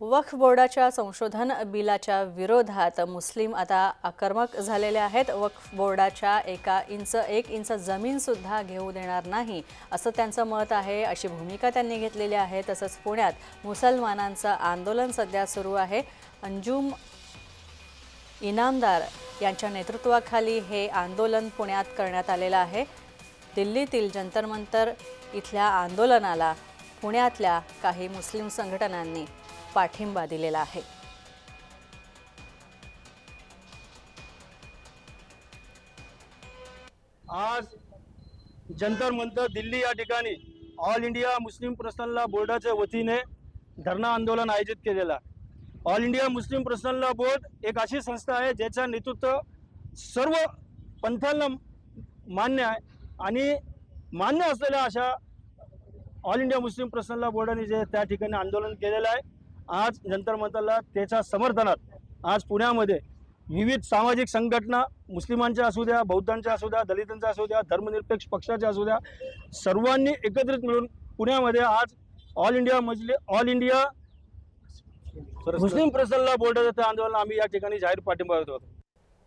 वक्फ बोर्डाच्या संशोधन बिलाच्या विरोधात मुस्लिम आता आक्रमक झालेले आहेत. वक्फ बोर्डाच्या एका इंच एक इंच जमीनसुद्धा घेऊ देणार नाही असं त्यांचं मत आहे. अशी भूमिका त्यांनी घेतलेली आहे. तसंच पुण्यात मुसलमानांचं आंदोलन सध्या सुरू आहे. अंजुम इनामदार यांच्या नेतृत्वाखाली हे आंदोलन पुण्यात करण्यात आलेलं आहे. दिल्लीतील जंतरमंतर इथल्या आंदोलनाला पुण्यातल्या काही मुस्लिम संघटनांनी पाठिंबा दिलेला आहे. आज जंतर मंतर दिल्ली या ठिकाणी ऑल इंडिया मुस्लिम पर्सनल बोर्डाच्या वतीने धरणा आंदोलन आयोजित केलेलं आहे. All India Muslim personal board एक अशी संस्था आहे ज्याचं नेतृत्व सर्व पंथांना मान्य आहे आणि मान्य असलेल्या अशा ऑल इंडिया मुस्लिम पर्सनल बोर्डाने जे त्या ठिकाणी आंदोलन केलेलं आहे. आज जंतर मंतरला त्याच्या समर्थनात आज पुण्यामध्ये विविध सामाजिक संघटना मुस्लिमांच्या असू द्या बौद्धांच्या असू द्या दलितांच्या असू द्या धर्मनिरपेक्ष पक्षाच्या असू द्या सर्वांनी एकत्रित मिळून पुण्यामध्ये आज ऑल इंडिया मजली ऑल इंडिया मुस्लिम प्रसल्ला बोर्डाचं त्या आंदोलन आम्ही या ठिकाणी जाहीर पाठिंबा देतो. होतो